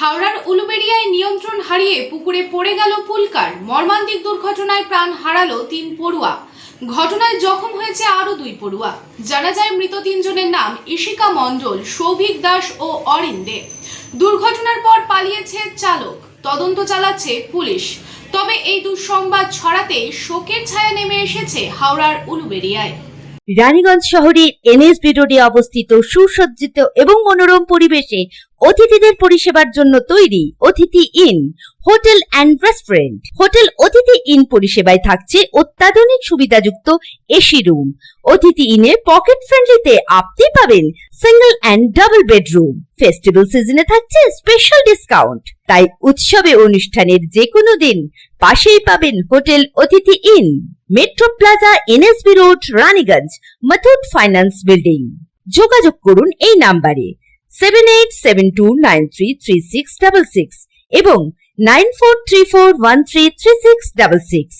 হাওড়ার উলুবেড়িয়ায় নিয়ন্ত্রণ হারিয়ে পুকুরে পড়ে গেল পুলকার। মর্মান্তিক দুর্ঘটনায় প্রাণ হারালো তিন পড়ুয়া। ঘটনায় জখম হয়েছে আরও দুই পড়ুয়া। জানা যায় মৃত তিনজনের নাম ইশিকা মণ্ডল, সৌভিক দাস ও অরিন দে। দুর্ঘটনার পর পালিয়েছে চালক। তদন্ত চালাচ্ছে পুলিশ। তবে এই দুঃসংবাদ ছড়াতে শোকের ছায়া নেমে এসেছে হাওড়ার উলুবেড়িয়ায়। রানীগঞ্জ শহরের এনএসবি রোডে অবস্থিত সুসজ্জিত এবং মনোরম পরিবেশে অতিথিদের পরিষেবার জন্য তৈরি Atithi inn, hotel and restaurant. Hotel Atithi inn পরিষেবায় থাকছে অত্যাধুনিক সুবিধাযুক্ত এসি রুম। অতিথি ইনে পকেট ফ্রেন্ডলিতে আপনি পাবেন single and double bedroom festival সিজনে থাকছে স্পেশাল ডিসকাউন্ট তাই উৎসবে অনুষ্ঠানের যে কোনো দিন পাশেই পাবেন hotel Atithi inn. Metro plaza NSB road Raniganj Muthoot finance building যোগাযোগ করুন এই নাম্বারে seven eight seven two nine three three six double six এবং nine four three four one three three six double six